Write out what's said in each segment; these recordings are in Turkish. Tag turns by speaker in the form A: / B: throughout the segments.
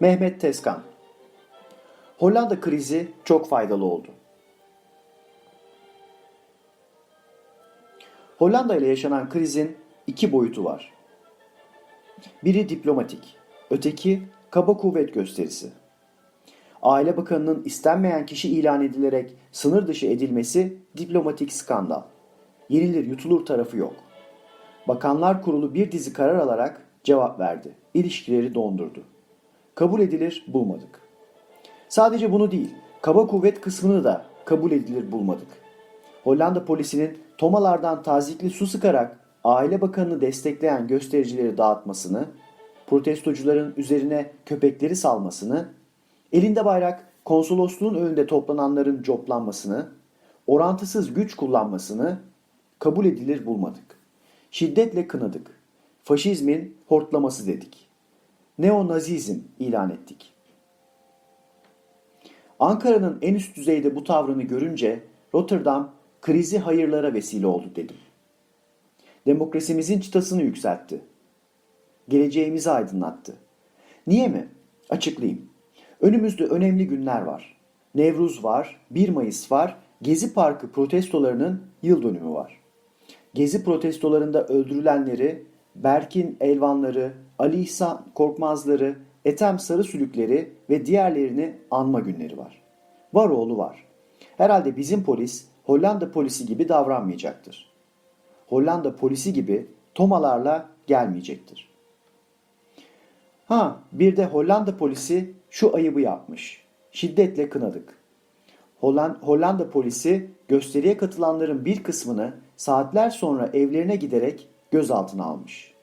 A: Mehmet Tezkan Hollanda krizi çok faydalı oldu. Hollanda ile yaşanan krizin iki boyutu var. Biri diplomatik, öteki kaba kuvvet gösterisi. Aile Bakanı'nın istenmeyen kişi ilan edilerek sınır dışı edilmesi diplomatik skandal. Yenilir yutulur tarafı yok. Bakanlar Kurulu bir dizi karar alarak cevap verdi. İlişkileri dondurdu. Kabul edilir bulmadık. Sadece bunu değil, kaba kuvvet kısmını da kabul edilir bulmadık. Hollanda polisinin tomalardan tazikli su sıkarak Aile Bakanı'nı destekleyen göstericileri dağıtmasını, protestocuların üzerine köpekleri salmasını, elinde bayrak konsolosluğun önünde toplananların coplanmasını, orantısız güç kullanmasını kabul edilir bulmadık. Şiddetle kınadık. Faşizmin hortlaması dedik. Neonazizm ilan ettik. Ankara'nın en üst düzeyde bu tavrını görünce Rotterdam krizi hayırlara vesile oldu dedim. Demokrasimizin çıtasını yükseltti. Geleceğimizi aydınlattı. Niye mi? Açıklayayım. Önümüzde önemli günler var. Nevruz var, 1 Mayıs var, Gezi Parkı protestolarının yıl dönümü var. Gezi protestolarında öldürülenleri, Berkin Elvanları, Ali İhsan Korkmazları, Ethem Sarısülükleri ve diğerlerini anma günleri var. Var oğlu var. Herhalde bizim polis Hollanda polisi gibi davranmayacaktır. Hollanda polisi gibi tomalarla gelmeyecektir. Ha bir de Hollanda polisi şu ayıbı yapmış. Şiddetle kınadık. Holland, Hollanda polisi gösteriye katılanların bir kısmını saatler sonra evlerine giderek gözaltına almış.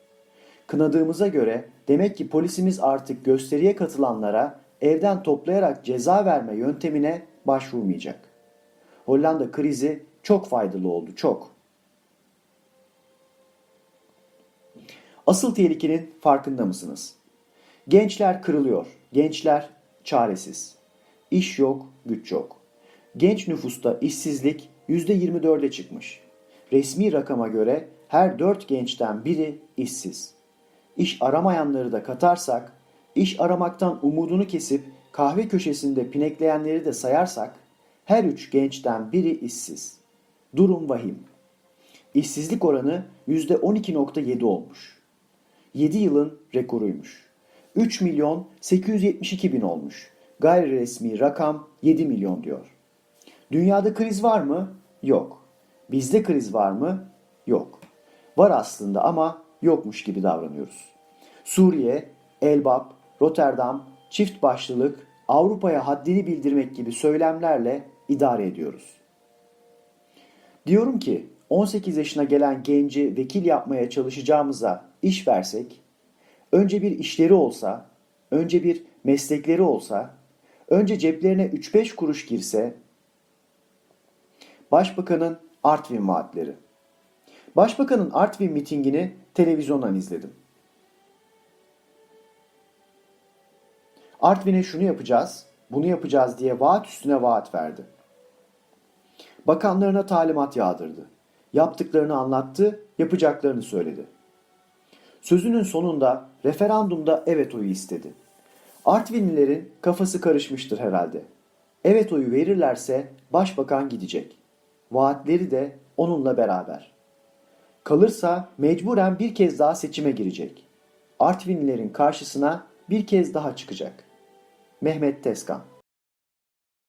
A: Kınadığımıza göre demek ki polisimiz artık gösteriye katılanlara evden toplayarak ceza verme yöntemine başvurmayacak. Hollanda krizi çok faydalı oldu, çok. Asıl tehlikenin farkında mısınız? Gençler kırılıyor, gençler çaresiz. İş yok, güç yok. Genç nüfusta işsizlik %24'e çıkmış. Resmi rakama göre her 4 gençten biri işsiz. İş aramayanları da katarsak, iş aramaktan umudunu kesip kahve köşesinde pinekleyenleri de sayarsak, her 3 gençten biri işsiz. Durum vahim. İşsizlik oranı %12.7 olmuş. 7 yılın rekoruymuş. 3 milyon 872 bin olmuş. Gayri resmi rakam 7 milyon diyor. Dünyada kriz var mı? Yok. Bizde kriz var mı? Yok. Var aslında ama yokmuş gibi davranıyoruz. Suriye, Elbap, Rotterdam, çift başlılık, Avrupa'ya haddini bildirmek gibi söylemlerle idare ediyoruz. Diyorum ki 18 yaşına gelen genci vekil yapmaya çalışacağımıza iş versek, önce bir işleri olsa, önce bir meslekleri olsa, önce ceplerine 3-5 kuruş girse, Başbakanın Artvin vaatleri. Başbakanın Artvin mitingini televizyondan izledim. Artvin'e şunu yapacağız, bunu yapacağız diye vaat üstüne vaat verdi. Bakanlarına talimat yağdırdı. Yaptıklarını anlattı, yapacaklarını söyledi. Sözünün sonunda referandumda evet oyu istedi. Artvinlilerin kafası karışmıştır herhalde. Evet oyu verirlerse başbakan gidecek. Vaatleri de onunla beraber. Kalırsa mecburen bir kez daha seçime girecek. Artvinlilerin karşısına bir kez daha çıkacak. Mehmet Tezkan